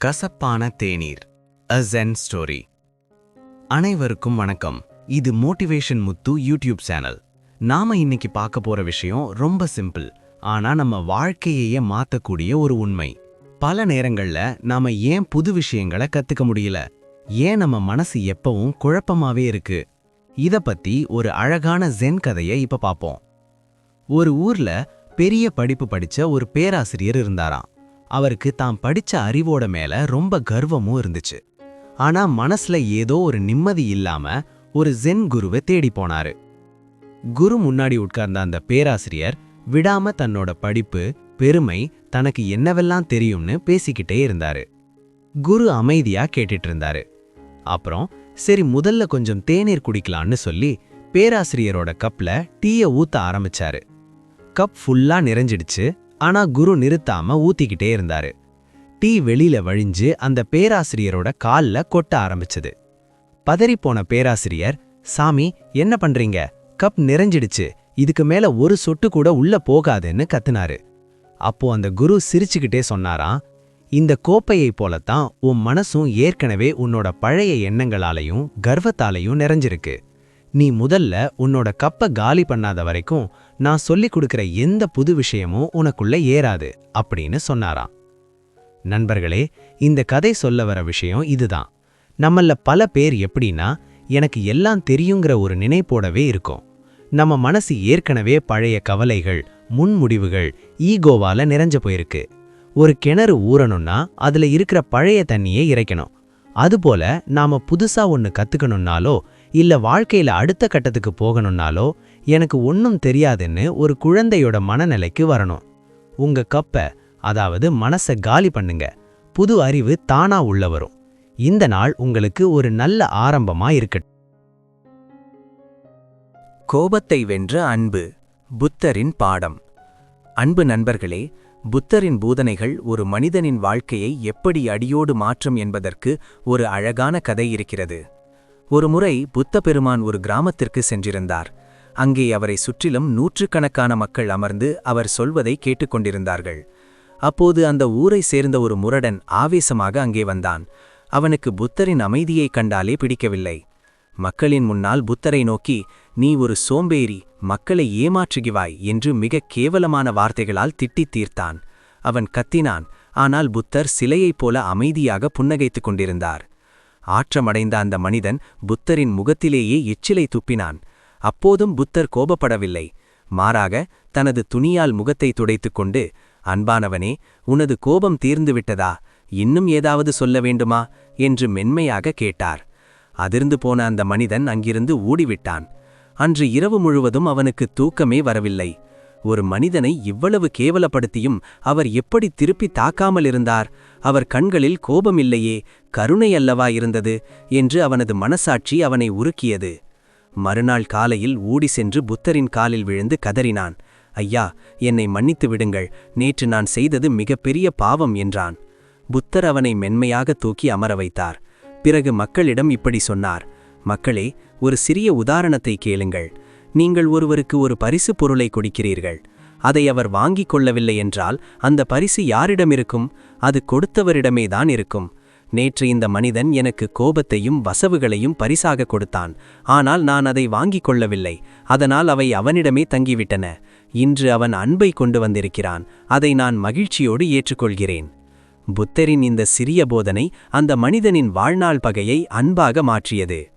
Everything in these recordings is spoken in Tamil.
கசப்பான தேநீர் அ ஜென் ஸ்டோரி அனைவருக்கும் வணக்கம். இது மோட்டிவேஷன் முத்து யூடியூப் சேனல் நாம இன்னைக்கு பார்க்க போற விஷயம் ரொம்ப சிம்பிள் ஆனா நம்ம வாழ்க்கையையே மாத்தக்கூடிய ஒரு உண்மை. பல நேரங்கள்ல நாம ஏன் புது விஷயங்களை கத்துக்க முடியல? ஏன் நம்ம மனசு எப்பவும் குழப்பமாவே இருக்கு? இத பத்தி ஒரு அழகான ஜென் கதையை இப்ப பார்ப்போம். ஒரு ஊர்ல பெரிய படிப்பு படிச்ச ஒரு பேராசிரியர் இருந்தாராம். அவருக்கு தாம் படிச்ச அறிவோட மேல ரொம்ப கர்வமும் இருந்துச்சு. ஆனா மனசுல ஏதோ ஒரு நிம்மதி இல்லாம ஒரு ஜென் குருவை தேடி போனாரு. குரு முன்னாடி உட்கார்ந்த அந்த பேராசிரியர் விடாம தன்னோட படிப்பு பெருமை தனக்கு என்னவெல்லாம் தெரியும்னு பேசிக்கிட்டே இருந்தாரு. குரு அமைதியா கேட்டுட்டு இருந்தாரு அப்புறம் சரி முதல்ல கொஞ்சம் தேநீர் குடிக்கலான்னு சொல்லி பேராசிரியரோட கப்ல டீய ஊத்த ஆரம்பிச்சாரு. கப் ஃபுல்லா நிறைஞ்சிடுச்சு. ஆனா குரு நிறுத்தாம ஊத்திக்கிட்டே இருந்தாரு. டீ வெளியில வழிஞ்சு அந்த பேராசிரியரோட கால்ல கொட்ட ஆரம்பிச்சது. பதறிப்போன பேராசிரியர் சாமி என்ன பண்றீங்க? கப் நிறைஞ்சிடுச்சு. இதுக்கு மேல ஒரு சொட்டு கூட உள்ள போகாதுன்னு கத்துனாரு. அப்போ அந்த குரு சிரிச்சுக்கிட்டே சொன்னாராம் இந்த கோப்பையைப் போலத்தான் உன் மனசும் ஏற்கனவே உன்னோட பழைய எண்ணங்களாலையும் கர்வத்தாலையும் நிறைஞ்சிருக்கு. நீ முதல்ல உன்னோட கப்பை காலி பண்ணாத வரைக்கும் நான் சொல்லிக் கொடுக்கிற எந்த புது விஷயமும் உனக்குள்ள ஏறாது அப்படின்னு சொன்னாராம். நண்பர்களே இந்த கதை சொல்ல வர விஷயம் இதுதான். நம்மள பல பேர் எப்படின்னா எனக்கு எல்லாம் தெரியுங்கிற ஒரு நினைப்போடவே இருக்கும். நம்ம மனசு ஏற்கனவே பழைய கவலைகள் முன்முடிவுகள் ஈகோவால நிறைஞ்சு போயிருக்கு. ஒரு கிணறு ஊறணும்னா அதுல இருக்கிற பழைய தண்ணியை இறைக்கணும். அதுபோல நாம புதுசா ஒன்னு கத்துக்கணும்னாலோ இல்ல வாழ்க்கையில அடுத்த கட்டத்துக்கு போகணும்னாலோ எனக்கு ஒன்றும் தெரியாதுன்னு ஒரு குழந்தையோட மனநிலைக்கு வரணும். உங்க கப்ப அதாவது மனசை காலி பண்ணுங்க. புது அறிவு தானா உள்ள வரும். இந்த நாள் உங்களுக்கு ஒரு நல்ல ஆரம்பமா இருக்கட்டும். கோபத்தை வென்ற அன்பு புத்தரின் பாடம். அன்பு நண்பர்களே புத்தரின் பூதனைகள் ஒரு மனிதனின் வாழ்க்கையை எப்படி அடியோடு மாற்றும் என்பதற்கு ஒரு அழகான கதை இருக்கிறது. ஒருமுறை புத்த பெருமான் ஒரு கிராமத்திற்கு சென்றிருந்தார். அங்கே அவரை சுற்றிலும் நூற்றுக்கணக்கான மக்கள் அமர்ந்து அவர் சொல்வதை கேட்டுக்கொண்டிருந்தார்கள். அப்போது அந்த ஊரை சேர்ந்த ஒரு முரடன் ஆவேசமாக அங்கே வந்தான். அவனுக்கு புத்தரின் அமைதியைக் கண்டாலே பிடிக்கவில்லை. மக்களின் முன்னால் புத்தரை நோக்கி நீ ஒரு சோம்பேறி மக்களை ஏமாற்றுகிவாய் என்று மிக கேவலமான வார்த்தைகளால் திட்டித் தீர்த்தான். அவன் கத்தினான் ஆனால் புத்தர் சிலையைப் போல அமைதியாக புன்னகைத்துக் கொண்டிருந்தார். ஆற்றமடைந்த அந்த மனிதன் புத்தரின் முகத்திலேயே எச்சிலை துப்பினான். அப்போதும் புத்தர் கோபப்படவில்லை. மாறாக தனது துணியால் முகத்தை துடைத்துக் கொண்டு அன்பானவனே உனது கோபம் தீர்ந்துவிட்டதா இன்னும் ஏதாவது சொல்ல வேண்டுமா? என்று மென்மையாக கேட்டார். அதிர்ந்து போன அந்த மனிதன் அங்கிருந்து ஓடிவிட்டான். அன்று இரவு முழுவதும் அவனுக்கு தூக்கமே வரவில்லை. ஒரு மனிதனை இவ்வளவு கேவலப்படுத்தியும் அவர் எப்படி திருப்பி தாக்காமல் இருந்தார்? அவர் கண்களில் கோபமில்லையே கருணை அல்லவா இருந்தது? என்று அவனது மனசாட்சி அவனை உருக்கியது. மறுநாள் காலையில் ஓடி சென்று புத்தரின் காலில் விழுந்து கதறினான். ஐயா என்னை மன்னித்து விடுங்கள். நேற்று நான் செய்தது மிகப்பெரிய பாவம் என்றான். புத்தர் அவனை மென்மையாக தூக்கி அமர வைத்தார். பிறகு மக்களிடம் இப்படி சொன்னார். மக்களே ஒரு சிறிய உதாரணத்தை கேளுங்கள். நீங்கள் ஒருவருக்கு ஒரு பரிசு பொருளை கொடுக்கிறீர்கள். அதை அவர் வாங்கிக் கொள்ளவில்லை என்றால் அந்த பரிசு யாரிடம் இருக்கும் அது கொடுத்தவரிடமே தான் இருக்கும். நேற்று இந்த மனிதன் எனக்கு கோபத்தையும் வசவுகளையும் பரிசாக கொடுத்தான். ஆனால் நான் அதை வாங்கிக் கொள்ளவில்லை. அதனால் அவை அவனிடமே தங்கிவிட்டன. இன்று அவன் அன்பை கொண்டு வந்திருக்கிறான். அதை நான் மகிழ்ச்சியோடு ஏற்றுக்கொள்கிறேன். புத்தரின் இந்த சிறிய போதனை அந்த மனிதனின் வாழ்நாள் பகையை அன்பாக மாற்றியது.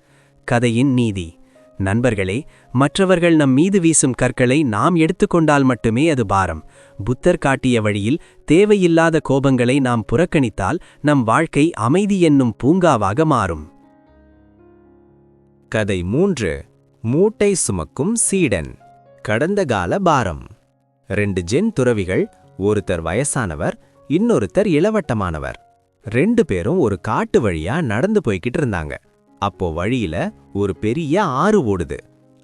கதையின் நீதி. நண்பர்களே மற்றவர்கள் நம் மீது வீசும் கற்களை நாம் எடுத்துக்கொண்டால் மட்டுமே அது பாரம். புத்தர் காட்டிய வழியில் தேவையில்லாத கோபங்களை நாம் புறக்கணித்தால் நம் வாழ்க்கை அமைதி என்னும் பூங்காவாக மாறும். கதை மூன்று மூட்டை சுமக்கும் சீடன். கடந்த கால பாரம். ரெண்டு ஜென் துறவிகள் ஒருத்தர் வயசானவர் இன்னொருத்தர் இளவட்டமானவர். ரெண்டு பேரும் ஒரு காட்டு வழியா நடந்து போய்கிட்டு இருந்தாங்க. அப்போ வழியில ஒரு பெரிய ஆறு ஓடுது.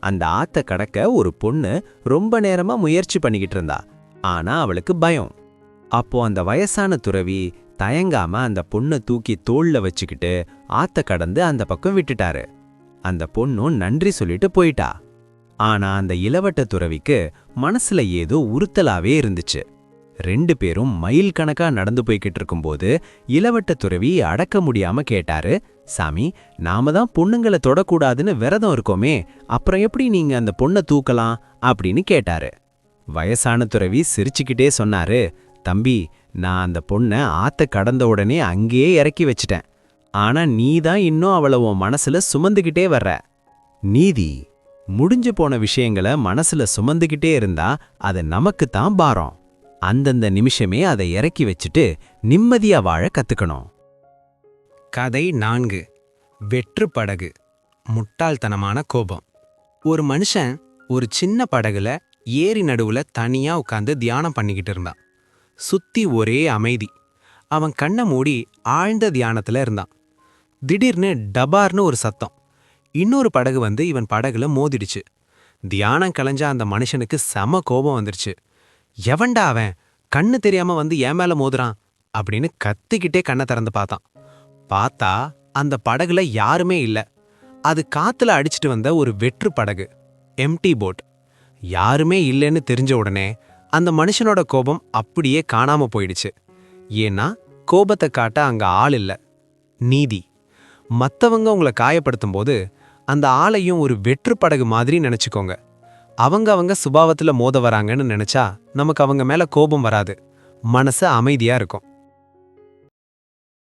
அந்த ஆத்த கடக்க ஒரு பொண்ணு ரொம்ப நேரமா முயற்சி பண்ணிக்கிட்டு இருந்தா. ஆனா அவளுக்கு பயம். அப்போ அந்த வயசான துறவி தயங்காம அந்த பொண்ணை தூக்கி தோள்ல வச்சுக்கிட்டு ஆத்த கடந்து அந்த பக்கம் விட்டுட்டாரு. அந்த பொண்ணும் நன்றி சொல்லிட்டு போயிட்டா. ஆனா அந்த இளவட்ட துறவிக்கு மனசுல ஏதோ உறுத்தலாவே இருந்துச்சு. ரெண்டு பேரும் மைல் கணக்கா நடந்து போய்கிட்டு இருக்கும்போது இளவட்ட துறவி அடக்க முடியாம கேட்டாரு சாமி நாம தான் பொண்ணுங்களை தொடக்கூடாதுன்னு விரதம் இருக்கோமே அப்புறம் எப்படி நீங்க அந்த பொண்ணை தூக்கலாம்? அப்படின்னு கேட்டாரு. வயசான துறவி சிரிச்சுக்கிட்டே சொன்னாரு தம்பி நான் அந்த பொண்ணை ஆத்த கடந்த உடனே அங்கேயே இறக்கி வச்சிட்டேன். ஆனா நீ தான் இன்னும் அவளை உன் மனசுல சுமந்துக்கிட்டே வர்ற. நீதி முடிஞ்சு போன விஷயங்களை மனசுல சுமந்துக்கிட்டே இருந்தா அது நமக்கு தான் பாரம். அந்தந்த நிமிஷமே அதை இறக்கி வச்சுட்டு நிம்மதியா வாழ கத்துக்கணும். கதை நான்கு. வெற்று படகு. முட்டாள்தனமான கோபம். ஒரு மனுஷன் ஒரு சின்ன படகுல ஏரி நடுவுல தனியா உட்காந்து தியானம் பண்ணிக்கிட்டு இருந்தான். சுத்தி ஒரே அமைதி. அவன் கண்ணை மூடி ஆழ்ந்த தியானத்துல இருந்தான். திடீர்னு டபார்னு ஒரு சத்தம். இன்னொரு படகு வந்து இவன் படகுல மோதிடுச்சு. தியானம் கலைஞ்ச அந்த மனுஷனுக்கு செம கோபம் வந்துருச்சு. எவன்டா அவன்? கண்ணு தெரியாம வந்து ஏன் மேல மோதுறான் அப்படின்னு கத்திக்கிட்டே கண்ணை திறந்து பார்த்தான். பார்த்தா அந்த படகுல யாருமே இல்ல. அது காத்துல அடிச்சிட்டு வந்த ஒரு வெற்று படகு எம்டி போட் யாருமே இல்லைன்னு தெரிஞ்ச உடனே அந்த மனுஷனோட கோபம் அப்படியே காணாம போயிடுச்சு. ஏன்னா கோபத்தை காட்ட அங்க ஆள் இல்ல. நீதி. மத்தவங்க உங்களை காயப்படுத்தும் போது அந்த ஆளையும் ஒரு வெற்று படகு மாதிரி நினைச்சுக்கோங்க. அவங்க அவங்க சுபாவத்துல மோத வராங்கன்னு நினைச்சா நமக்கு அவங்க மேல கோபம் வராது. மனசு அமைதியா இருக்கும்.